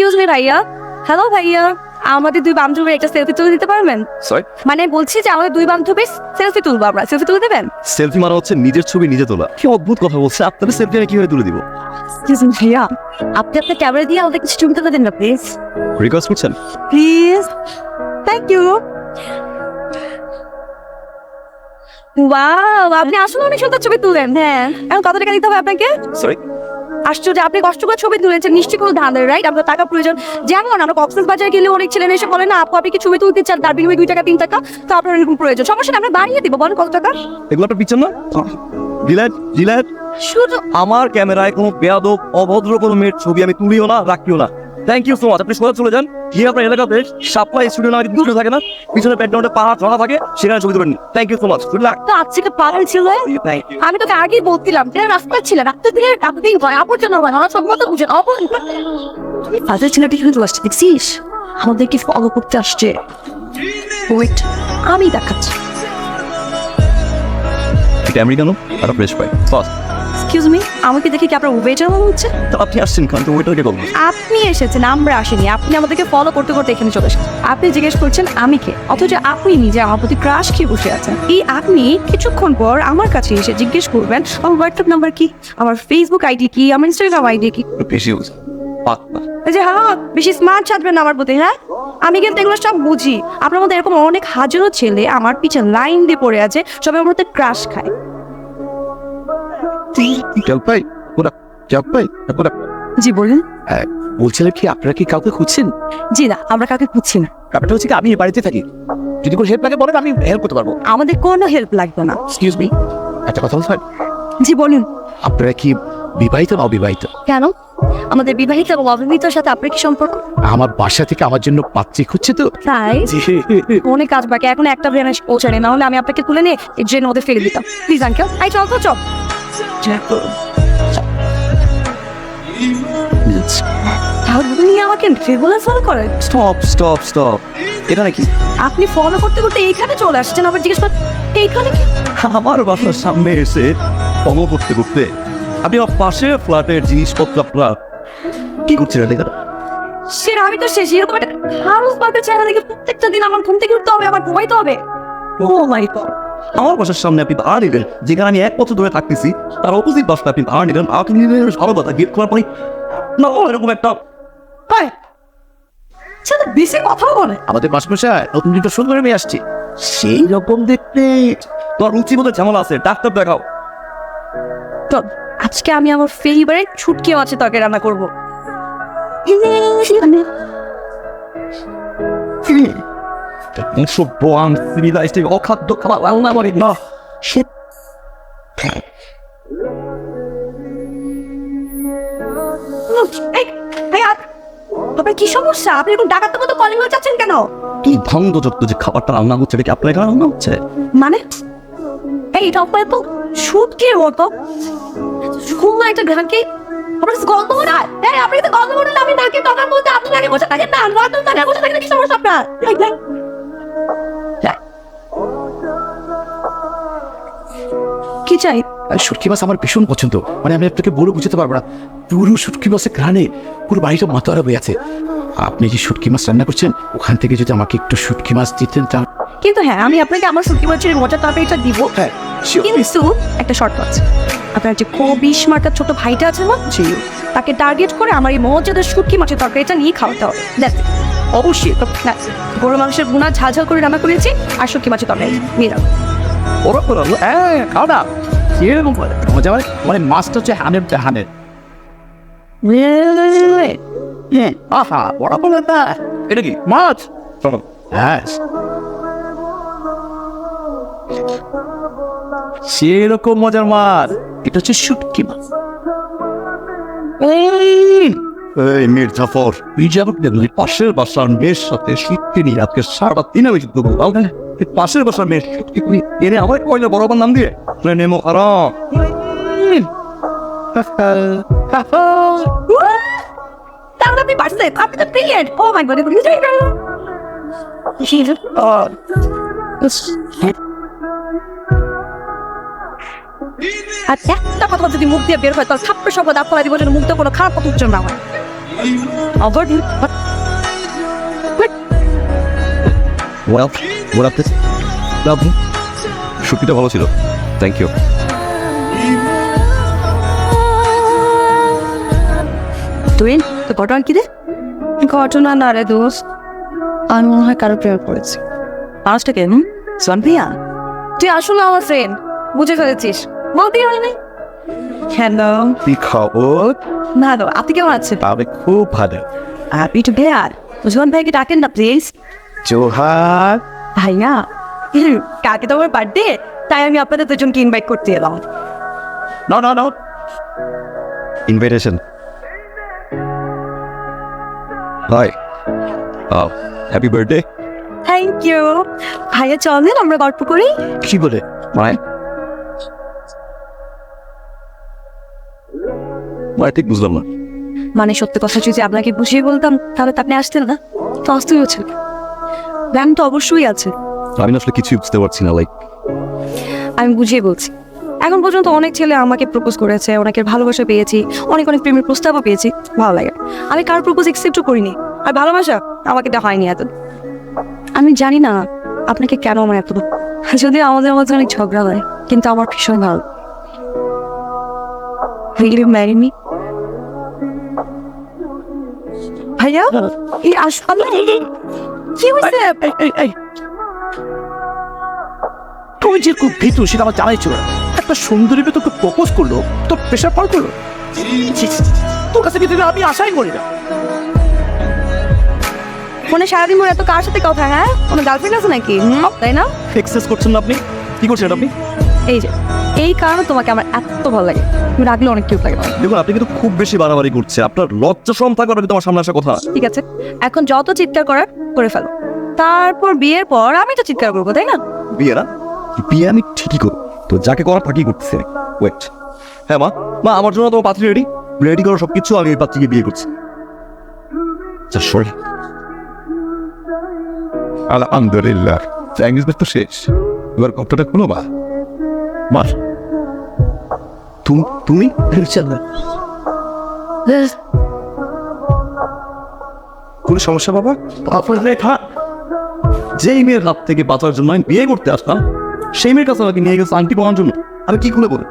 Excuse me ভাইয়া। Hello ভাইয়া। আমাদের দুই বান্ধবীর একটা সেলফি তুলে দিতে পারবেন? সরি মানে বলছি যে আমাদের দুই বান্ধবী সেলফি তুলবো আমরা। সেলফি তুলে দেবেন? সেলফি মারা হচ্ছে নিজের ছবি নিজে তোলা। কি অদ্ভুত কথা বলছে। আপনাদের সেলফি আমি কীভাবে তুলে দিব? এক্সকিউজ মি ভাইয়া। আপনি আপনার ক্যামেরা দিয়ে আমাদের কিছু ছবি তুলে দেন না প্লিজ রিকোয়েস্ট করছেন? প্লিজ থ্যাংক ইউ ওয়াও আপনি আসলে অনেক সুন্দর ছবি তুলেন। হ্যাঁ। এখন কত টাকা দিতে হবে আপনাকে? সরি আশ্চর্য আপনি কষ্ট করে ছবি তুলেছেন নিশ্চয়ই কোনো ধাঁধার রাইট আপনার টাকা প্রয়োজন। যেমন আমরা কক্সেস বাজারে গেলে অনেক ছেলেরা এসে বলে না আপু আপনি কি ছবি তুলতে চান? তার বিনিময়ে দুই টাকা তিন টাকা তো আপনার এরকম প্রয়োজন। সমস্যা আমরা বাড়িয়ে দিব বলেন কত টাকা? এগুলো আপনার পিছন না? জিলাট জিলাট শুধু আমার ক্যামেরায় কোনো বেয়াদব অভদ্র কোনো মেয়ের ছবি আমি তুলিও না রাখিও না। থ্যাংক ইউ সো মাচ আপনি সোজা চলে যান। গিয়ে আপনার এলাকাতে সাপ্লাই স্টুডিও নামে দুটো থাকে না? পিছনে ব্যাকগ্রাউন্ডে পাহাড় ধরা থাকে সেখানে ছবি তুলেন। Thank you so much good luck তো আজকে পাহাড় ছিল। আমি তোকে আগেই বলছিলাম যে রাস্তা ছিল রাস্তা দিয়ে ভয় আমার সব মতো বুঝেন অপন ফাজার ছেলেটি কিন্তু আসছে দেখছিস আমাদেরকে ফলো করতে আসছে। ওয়েট আমি দেখাচ্ছি। এটা আমেরিকানো আর fresh pie first excuse me আমাকে দেখে কি আপনার ওয়েটার মনে হচ্ছে? তো আপনি আসছেন কারণ তো ওইটাকে বলব। আপনি এসেছেন আমরা আসিনি। আপনি আমাদেরকে ফলো করতে করতে এখানে চলে এসেছেন। আপনি জিজ্ঞেস করছেন আমি কে? অথচ আপনি নিজে আমার প্রতি ক্রাশ খেয়ে বসে আছেন। এই আপনি কিছুক্ষণ পর আমার কাছে এসে জিজ্ঞেস করবেন আমার হোয়াটসঅ্যাপ নাম্বার কি? আমার ফেসবুক আইডি কি? আমার ইনস্টাগ্রাম আইডি কি? বেশি পাক্কা। এই যে হ্যাঁ বেশি স্মার্ট ছাড়বেন না আমার প্রতি হ্যাঁ? আমি কিন্তু এগুলো সব বুঝি। আপনার মধ্যে এরকম অনেক হাজারো ছেলে আমার পিছনে লাইন দিয়ে পড়ে আছে সবাই আমার মধ্যে ক্রাশ খায়। জলপাই জলপাই জি বলুন। হ্যাঁ বলছিলাম কি আপনারা কি কাউকে খুঁজছেন? জি না আমরা কাউকে খুঁজছি না। ব্যাপারটা হচ্ছে কি আমি বাড়িতে থাকি। যদি কোনো হেল্প লাগে বলেন আমি হেল্প করতে পারব। আমাদের কোনো হেল্প লাগবে না। এক্সকিউজ মি একটা কথা বলতে জি বলুন। আপনারা কি বিবাহিত না অবিবাহিত? কেন? আমাদের বিবাহিত এবং অবিবাহিতর সাথে আপনার কি সম্পর্ক? আমার বাসা থেকে আমার জন্য পাত্রী খুঁজছে তো। তাই? অনেক কাজ বাকি এখন একটা ভ্যান পৌঁছানে না হলে আমি আপনাকে তুলে নিয়ে ট্রেন ওদের ফেলে দিতাম। প্লিজ আঙ্কেল আই চল তো চল। আপনি আমাকে রেগুলার ফলো করেন। স্টপ স্টপ স্টপ এটা নাকি? আপনি ফলো করতে করতে এইখানে চলে আসছেন আবার জিজ্ঞেস করেন এইখানে কি? আমার বাসার সামনে এসে ফলো করতে করতে আপনি আমার পাশে ফ্ল্যাটের জিনিসপত্র আপনার কি করছিলেন এখানে? সেটা আমি তো শেষ এরকম একটা হাউস বাপের চেহারা দেখে প্রত্যেকটা দিন আমার ঘুম থেকে উঠতে হবে আমার ঘুমাইতে হবে। ও মাই গড আমার বাসার সামনে আপনি ভাড়া নিলেন যেখানে আমি এক বছর ধরে থাকতেছি তার অপোজিট বাসটা আপনি ভাড়া নিলেন আপনি নিলেন ভালো কথা গিফট খোলার পরে না এরকম একটা হাই সেটা বেশি কথা বলে। আমাদের মাসমশাই নতুন দুটো সুন্দর আমি আসছি। সেই রকম দেখতে। তোমার রুচি মতো ঝামেলা আছে ডাক্তার দেখাও। তো আজকে আমি আমার ফেভারিট ছুটকি মাছের তরকারি রান্না করব। আনসিভিলাইজড অখাদ্য খাবার রান্না করে না। সে আপনার কি সমস্যা? আপনি এরকম ডাকাতের মতো কলিং হয়ে যাচ্ছেন কেন? কি ভঙ্গ যত যে খাবারটা রান্না হচ্ছে এটা কি আপনার এখানে রান্না হচ্ছে? মানে এই এটা আপনার তো শুটকির মতো। সুন্দর একটা ঘ্রাণ কি আপনার কাছে গন্ধ মনে হয়? এই আপনি তো গন্ধ মনে আমি নাকি দোকান বলতে আপনি নাকি বসে থাকেন না রাত নাকি বসে থাকেন কি সমস্যা আপনার? এই, এই। কি চাই? আর শুটকি মাছ আমার ভীষণ পছন্দ। মানে আমি আপনাকে বলে বুঝতে পারব না। পুরো শুটকি মাছের ঘ্রাণে পুরো বাড়িটা মাতারা হয়ে আছে। আপনি যে শুটকি মাছ রান্না করছেন ওখান থেকে যদি আমাকে একটু শুটকি মাছ দিতেন তা কিন্তু হ্যাঁ আমি আপনাকে আমার শুটকি মাছের মজার তরকারিটা দিব। হ্যাঁ কিন্তু একটা শর্ত আছে আপনার যে কবিশ মার্কার ছোট ভাইটা আছে না জি। তাকে টার্গেট করে আমার এই মজাদার শুটকি মাছের তরকারিটা নিয়ে খাওয়াতে হবে। It. অবশ্যই। না গরু মাংসের গুণা ঝাল ঝাল করে রান্না করেছি আর শুটকি মাছের তরকারি। নিয়ে যাব ওরা ওরা হ্যাঁ খাও না এরকম মজা মানে মানে মাছটা হচ্ছে হানের হানের। হ্যাঁ আহা বড় বড় না এটা কি মাছ? হ্যাঁ সেরকম মজার মাছ। এটা হচ্ছে শুটকি মাছ। এই! পাশের বাসার মেয়ের সাথে শীতকে নিয়ে আজকে সারা দিন আমি যুদ্ধ এই পাশের বাসার মেয়ের তুই এনে আমার কয়লা বরাবর নাম দিয়ে? তুই নেমো হারাম। তাহলে আপনি পারছেন আপনি তো ব্রিলিয়েন্ট ও মাই গড এগুলো জয় গেল আর একটা কথা যদি মুখ দিয়ে বের হয় তাহলে থাপ্পড় শব্দ দাঁত ফলাই দিব যেন মুখ দিয়ে কোনো খারাপ কথা উচ্চারণ না হয়. শুটকিটা ভালো ছিল। থ্যাংক ইউ তুই তো ঘটনা কি রে? ঘটনা না রে দোস্ত। আমি মনে হয় কারও প্রেমে পড়েছি। মানুষটা কে হুম সনপ্রিয়া তুই আসলে আমার ফ্রেন্ড বুঝে ফেলেছিস। বলতেই হয় নাই হ্যালো। কি খবর? ভালো। আপনি কেমন আছেন? আমি খুব ভালো। হ্যাপি টু হেয়ার উসমান ভাইকে ডাকেন না প্লিজ। জোহার ভাইয়া কালকে তো আমার বার্থডে তাই আমি আপনাদের দুজনকে ইনভাইট করতে এলাম। না না না invitation hi happy birthday thank you ভাইয়া চলেন আমরা গল্প করি। কি বলে? মানে মানে ঠিক বুঝলাম না। মানে সত্যি কথা যদি আপনাকে বুঝিয়ে বলতাম তাহলে তো আপনি আসতেন না। তো আসতেই হচ্ছে প্ল্যান তো অবশ্যই আছে। আমি আসলে কিছুই বুঝতে পারছি না লাইক আমি বুঝিয়ে বলছি। এখন পর্যন্ত অনেক ছেলে আমাকে প্রপোজ করেছে অনেকের ভালোবাসা পেয়েছি অনেক অনেক প্রেমের প্রস্তাবও পেয়েছি। ভালো লাগে। আমি কার প্রপোজ একসেপ্টও করিনি। আর ভালোবাসা আমাকে দেওয়া হয়নি এত। আমি জানি না আপনাকে কেন আমার এত যদিও আমাদের মধ্যে অনেক ঝগড়া হয় কিন্তু আমার ভীষণ ভালো। Will you marry me? ভাইয়া? এই আসলে কি হয়েছে তুই যে খুব ভীতু সেটা আমার জানাই ছিল একটা সুন্দরী মেয়ে তোকে প্রপোজ করল তোর প্রেশার পড় করল। তোর কাছে কিন্তু আমি আশাই করি না। ফোনে সারাদিন মোর এত কার সাথে কথা হ্যাঁ? কোনো গার্লফ্রেন্ড আছে নাকি? তাই না? এক্সেস করছেন না আপনি? কি করছেন আপনি? এই যে এই কারণে তোমাকে আমার এত ভালো লাগে। তুমি রাখলে অনেক কিউট লাগে দেখুন আপনি কিন্তু খুব বেশি বাড়াবাড়ি করছে আপনার লজ্জা সম থাকবে কিন্তু আমার সামনে আসা কথা ঠিক আছে এখন যত চিৎকার করার করে ফেলো। তারপর বিয়ের পর আমি তো চিৎকার করব তাই না? বিয়ে না? বিয়ে আমি ঠিকই করব। তো যাকে করার তাকেই করতেছে ওয়েট হ্যাঁ মা। মা আমার জন্য তোমার পাত্রী রেডি রেডি করো সব কিছু আমি ওই পাত্রীকে বিয়ে করছি। আচ্ছা সরি। আলহামদুলিল্লাহ। এঙ্গেজমেন্ট তো শেষ। এবার কতটা খুলো মা। মা তুমি তুমি? কোনো সমস্যা বাবা? যেই মেয়ের হাত থেকে বাঁচার জন্য আমি বিয়ে করতে আসতাম সেই মেয়ের কাছে আমাকে নিয়ে গেছে আংটি পাওয়ার জন্য। আমি কি খুলে বলি?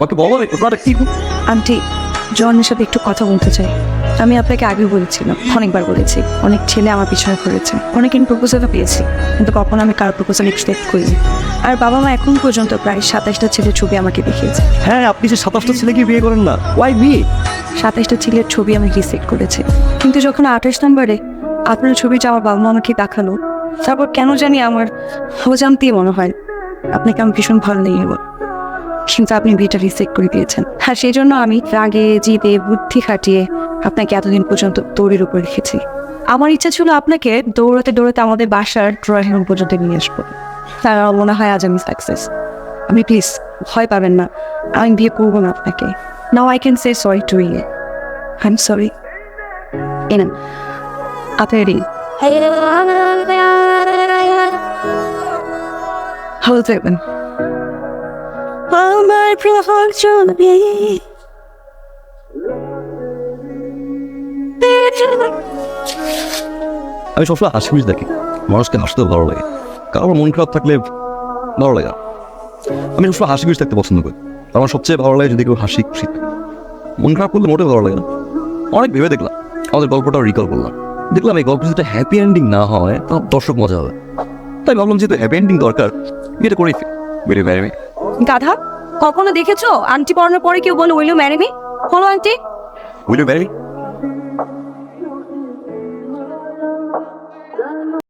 ওকে বলো কি? আন্টি জনের সাথে একটু কথা বলতে চাই। আমি আপনাকে আগে বলেছিলাম অনেকবার বলেছি। অনেক ছেলে আমার পিছনে পড়েছে অনেক প্রপোজালও পেয়েছি। কিন্তু কখনো আমি কার প্রপোজাল এক্সপেক্ট করিনি। আর বাবা মা এখন পর্যন্ত প্রায় সাতাশটা ছেলের ছবি আমাকে দেখিয়েছে। হ্যাঁ আপনি যে সাতাশটা ছেলেকে বিয়ে করেন না ওয়াই বিয়ে সাতাশটা ছেলের ছবি আমি রিসেক্ট করেছি। কিন্তু যখন আঠাশ নম্বরে আপনার ছবিটা আমার বাবা মা আমাকে দেখাল তারপর কেন জানি আমার অজান্তেই মনে হয় আপনাকে আমি ভীষণ ভালো নেই গেল কিন্তু আপনি বিয়েটা রিসেক্ট করে দিয়েছেন। আর সেই জন্য আমি রাগে, জিদে, বুদ্ধি খাটিয়ে আপনাকে এতদিন পর্যন্ত দৌড়ের উপর রেখেছি। আমার ইচ্ছা ছিল আপনাকে দৌড়াতে দৌড়াতে আমাদের বাসার ড্রয়িং রুম পর্যন্ত নিয়ে আসব। তার মনে হয় আজ আমি সাকসেস আপনি প্লিজ ভয় পাবেন না। আমি বিয়ে করব না আপনাকে। Now I can say sorry to ইয়ে আই এম সরি এনান আপনার রিং ভালো থাকবেন আমার প্রহর চলবে আমি সবসময় হাসি খুশি থাকি। মানুষকে হাসতে ভালো লাগে। কারণ আমার মন খারাপ থাকলে ভালো লাগে। আমি সবসময় হাসি খুশি থাকতে পছন্দ করি। আমার সবচেয়ে ভালো লাগে যদি কেউ হাসি খুশি। মন খারাপ করলে মোটেও ভালো লাগে না। অনেক ভেবে দেখলাম। আমাদের গল্পটাও রিকল করলাম। দেখলাম এই গল্প যদি হ্যাপি এন্ডিং না হয়, তাহলে দর্শক মজা হবে। তাই ভাবলাম যেহেতু হ্যাপি এন্ডিং দরকার বিয়েটা করেই বেরিয়ে বেরিয়ে গাধা, কখনো দেখেছ? আন্টি পড়ানোর পরে কেউ বলে উইল ম্যারি মি হলো আন্টি। Will marry